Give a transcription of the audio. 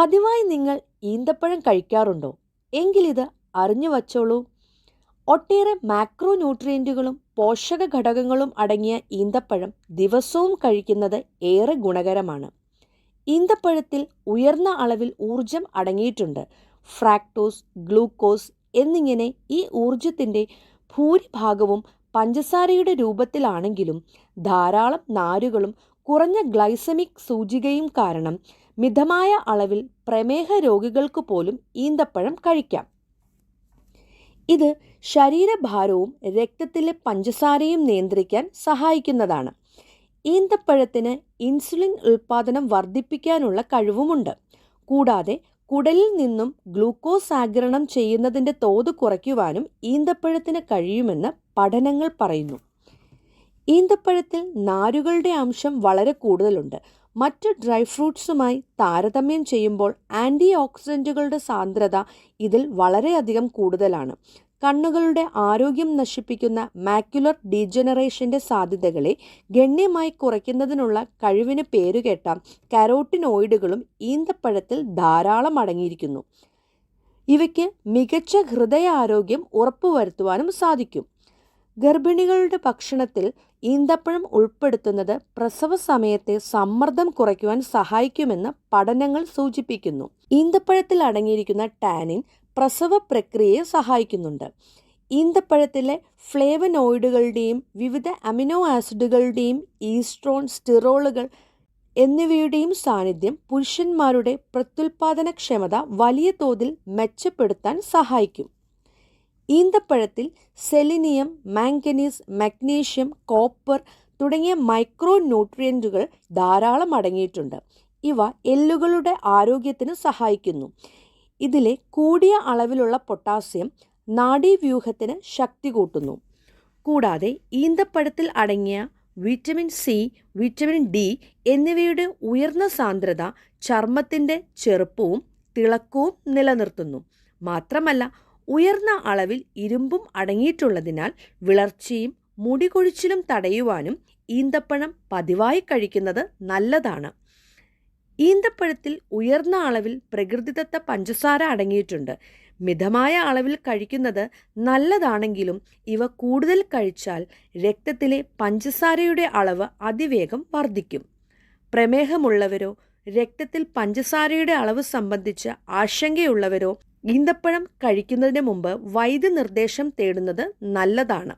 പതിവായി നിങ്ങൾ ഈന്തപ്പഴം കഴിക്കാറുണ്ടോ? എങ്കിലിത് അറിഞ്ഞു വച്ചോളൂ. ഒട്ടേറെ മാക്രോ ന്യൂട്രിയന്റുകളും പോഷക ഘടകങ്ങളും അടങ്ങിയ ഈന്തപ്പഴം ദിവസവും കഴിക്കുന്നത് ഏറെ ഗുണകരമാണ്. ഈന്തപ്പഴത്തിൽ ഉയർന്ന അളവിൽ ഊർജം അടങ്ങിയിട്ടുണ്ട്. ഫ്രാക്ടോസ് ഗ്ലൂക്കോസ് എന്നിങ്ങനെ ഈ ഊർജത്തിന്റെ ഭൂരിഭാഗവും പഞ്ചസാരയുടെ രൂപത്തിലാണെങ്കിലും ധാരാളം നാരുകളും കുറഞ്ഞ ഗ്ലൈസമിക് സൂചികയും കാരണം മിതമായ അളവിൽ പ്രമേഹ രോഗികൾക്ക് പോലും ഈന്തപ്പഴം കഴിക്കാം. ഇത് ശരീരഭാരവും രക്തത്തിലെ പഞ്ചസാരയും നിയന്ത്രിക്കാൻ സഹായിക്കുന്നതാണ്. ഈന്തപ്പഴത്തിന് ഇൻസുലിൻ ഉൽപ്പാദനം വർദ്ധിപ്പിക്കാനുള്ള കഴിവുമുണ്ട്. കൂടാതെ കുടലിൽ നിന്നും ഗ്ലൂക്കോസ് ആഗിരണം ചെയ്യുന്നതിന്റെ തോത് കുറയ്ക്കുവാനും ഈന്തപ്പഴത്തിന് കഴിയുമെന്ന് പഠനങ്ങൾ പറയുന്നു. ഈന്തപ്പഴത്തിൽ നാരുകളുടെ അംശം വളരെ കൂടുതലുണ്ട്. മറ്റ് ഡ്രൈ ഫ്രൂട്ട്സുമായി താരതമ്യം ചെയ്യുമ്പോൾ ആന്റി ഓക്സിഡന്റുകളുടെ സാന്ദ്രത ഇതിൽ വളരെയധികം കൂടുതലാണ്. കണ്ണുകളുടെ ആരോഗ്യം നശിപ്പിക്കുന്ന മാക്യുലർ ഡീജനറേഷന്റെ സാധ്യതകളെ ഗണ്യമായി കുറയ്ക്കുന്നതിനുള്ള കഴിവിന് പേരുകേട്ട കരോട്ടിനോയിഡുകളും ഈന്തപ്പഴത്തിൽ ധാരാളം അടങ്ങിയിരിക്കുന്നു. ഇവയ്ക്ക് മികച്ച ഹൃദയ ആരോഗ്യം ഉറപ്പുവരുത്തുവാനും സാധിക്കും. ഗർഭിണികളുടെ ഭക്ഷണത്തിൽ ഈന്തപ്പഴം ഉൾപ്പെടുത്തുന്നത് പ്രസവ സമയത്തെ സമ്മർദ്ദം കുറയ്ക്കുവാൻ സഹായിക്കുമെന്ന് പഠനങ്ങൾ സൂചിപ്പിക്കുന്നു. ഈന്തപ്പഴത്തിൽ അടങ്ങിയിരിക്കുന്ന ടാനിൻ പ്രസവ പ്രക്രിയയെ സഹായിക്കുന്നുണ്ട്. ഈന്തപ്പഴത്തിലെ ഫ്ലേവനോയിഡുകളുടെയും വിവിധ അമിനോ ആസിഡുകളുടെയും ഈസ്ട്രോൺ സ്റ്റിറോളുകൾ എന്നിവയുടെയും സാന്നിധ്യം പുരുഷന്മാരുടെ പ്രത്യുൽപാദനക്ഷമത വലിയ തോതിൽ മെച്ചപ്പെടുത്താൻ സഹായിക്കും. ഈന്തപ്പഴത്തിൽ സെലിനിയം മാംഗനീസ് മഗ്നീഷ്യം കോപ്പർ തുടങ്ങിയ മൈക്രോ ന്യൂട്രിയന്റുകൾ ധാരാളം അടങ്ങിയിട്ടുണ്ട്. ഇവ എല്ലുകളുടെ ആരോഗ്യത്തിന് സഹായിക്കുന്നു. ഇതിലെ കൂടിയ അളവിലുള്ള പൊട്ടാസ്യം നാഡീവ്യൂഹത്തിന് ശക്തി കൂട്ടുന്നു. കൂടാതെ ഈന്തപ്പഴത്തിൽ അടങ്ങിയ വിറ്റമിൻ സി വിറ്റമിൻ ഡി എന്നിവയുടെ ഉയർന്ന സാന്ദ്രത ചർമ്മത്തിന്റെ ചെറുപ്പവും തിളക്കവും നിലനിർത്തുന്നു. മാത്രമല്ല ഉയർന്ന അളവിൽ ഇരുമ്പും അടങ്ങിയിട്ടുള്ളതിനാൽ വിളർച്ചയും മുടികൊഴിച്ചിലും തടയുവാനും ഈന്തപ്പഴം പതിവായി കഴിക്കുന്നത് നല്ലതാണ്. ഈന്തപ്പഴത്തിൽ ഉയർന്ന അളവിൽ പ്രകൃതിദത്ത പഞ്ചസാര അടങ്ങിയിട്ടുണ്ട്. മിതമായ അളവിൽ കഴിക്കുന്നത് നല്ലതാണെങ്കിലും ഇവ കൂടുതൽ കഴിച്ചാൽ രക്തത്തിലെ പഞ്ചസാരയുടെ അളവ് അതിവേഗം വർദ്ധിക്കും. പ്രമേഹമുള്ളവരോ രക്തത്തിൽ പഞ്ചസാരയുടെ അളവ് സംബന്ധിച്ച് ആശങ്കയുള്ളവരോ ഈന്തപ്പഴം കഴിക്കുന്നതിന് മുമ്പ് വൈദ്യനിർദ്ദേശം തേടുന്നത് നല്ലതാണ്.